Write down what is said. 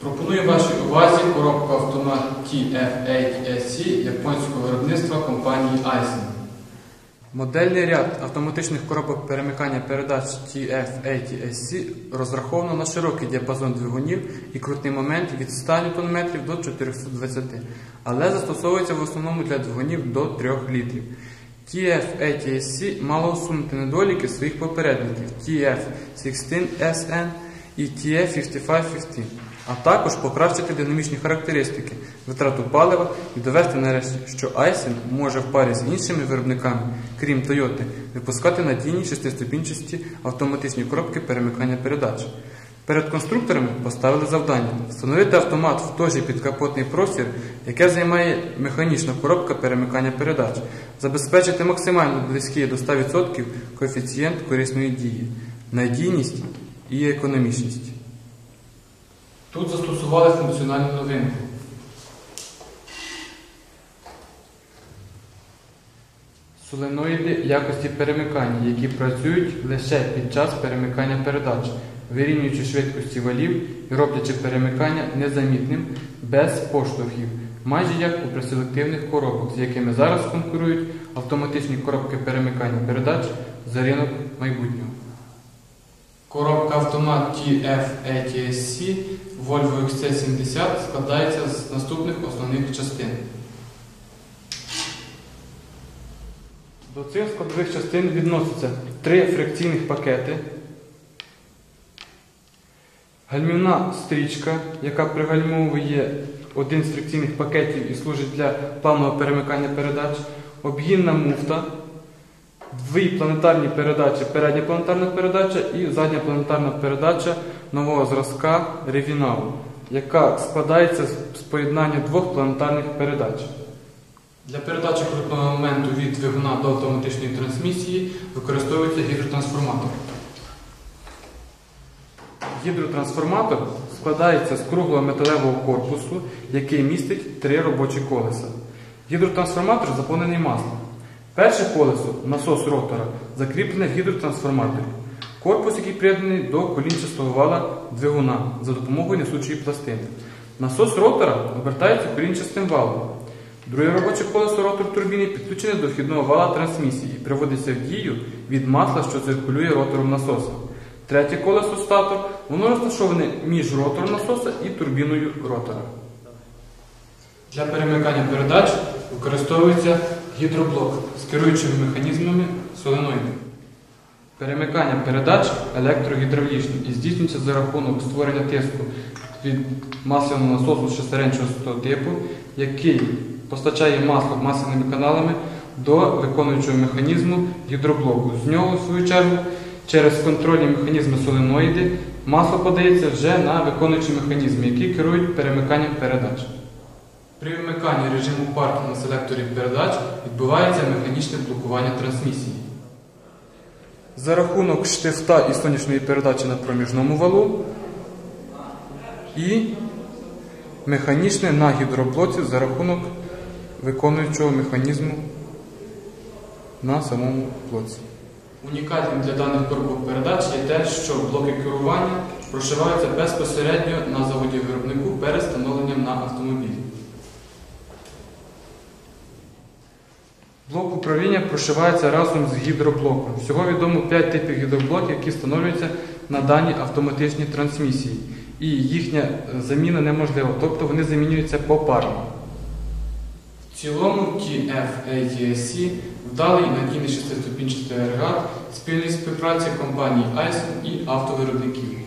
Пропоную вашій увазі коробку автомат TF8SC японського виробництва компанії Aisin. Модельний ряд автоматичних коробок перемикання передач TF80SC розраховано на широкий діапазон двигунів і крутний момент від 100 Нм до 420 але застосовується в основному для двигунів до 3 літрів. TF80SC мало усунути недоліки своїх попередників TF16SN і TF5515, а також покращити динамічні характеристики, витрату палива і довести нарешті, що Aisin може в парі з іншими виробниками, крім Toyota, випускати надійні шестиступінчасті автоматичні коробки перемикання передач. Перед конструкторами поставили завдання встановити автомат в той же підкапотний простір, яке займає механічна коробка перемикання передач, забезпечити максимально близький до 100% коефіцієнт корисної дії, надійність і економічність. Тут застосували функціональну новинку. Соленоїди якості перемикання, які працюють лише під час перемикання передач, вирівнюючи швидкості валів і роблячи перемикання незамітним без поштовхів, майже як у преселективних коробок, з якими зараз конкурують автоматичні коробки перемикання передач за ринок майбутнього. Коробка автомат TF-ATSC Volvo XC70 складається з наступних основних частин. До цих складових частин відносяться три фрикційних пакети, гальмівна стрічка, яка пригальмовує один з фрикційних пакетів і служить для плавного перемикання передач, обгінна муфта, дві планетарні передачі, передня планетарна передача і задня планетарна передача нового зразка Ревінау, яка складається з поєднання двох планетарних передач. Для передачі крутного моменту від двигуна до автоматичної трансмісії використовується гідротрансформатор. Гідротрансформатор складається з круглого металевого корпусу, який містить три робочі колеса. Гідротрансформатор заповнений маслом. Перше колесо, насос ротора, закріплене гідротрансформаторі. Корпус, який приєднаний до колінчастого вала двигуна за допомогою несучої пластини. Насос ротора обертається колінчастим валом. Друге робоче колесо ротор турбіни підключене до вхідного вала трансмісії і приводиться в дію від масла, що циркулює ротором насоса. Третє колесо статор, воно розташоване між ротором насоса і турбіною ротора. Для перемикання передач використовується гідроблок з керуючими механізмами соленоїдів. Перемикання передач електрогідравлічне і здійснюється за рахунок створення тиску від масляного насосу шестеренчастого типу, який постачає масло масляними каналами до виконуючого механізму гідроблоку. З нього, в свою чергу, через контрольні механізми соленоїди масло подається вже на виконуючі механізми, які керують перемиканням передач. При вимиканні режиму парку на селекторі передач відбувається механічне блокування трансмісії. За рахунок штифта і сонячної передачі на проміжному валу і механічне на гідроблоці за рахунок виконуючого механізму на самому блоці. Унікальним для даних коробок передач є те, що блоки керування прошиваються безпосередньо на заводі виробнику перед встановленням на автомобілі. Блок управління прошивається разом з гідроблоком. Всього відомо 5 типів гідроблоків, які встановлюються на даній автоматичній трансмісії. І їхня заміна неможлива, тобто вони замінюються попарно. В цілому TF-ATSC вдалий і надійний шестиступінчатий агрегат спільної співпраці компаній Aisin і автовиробників.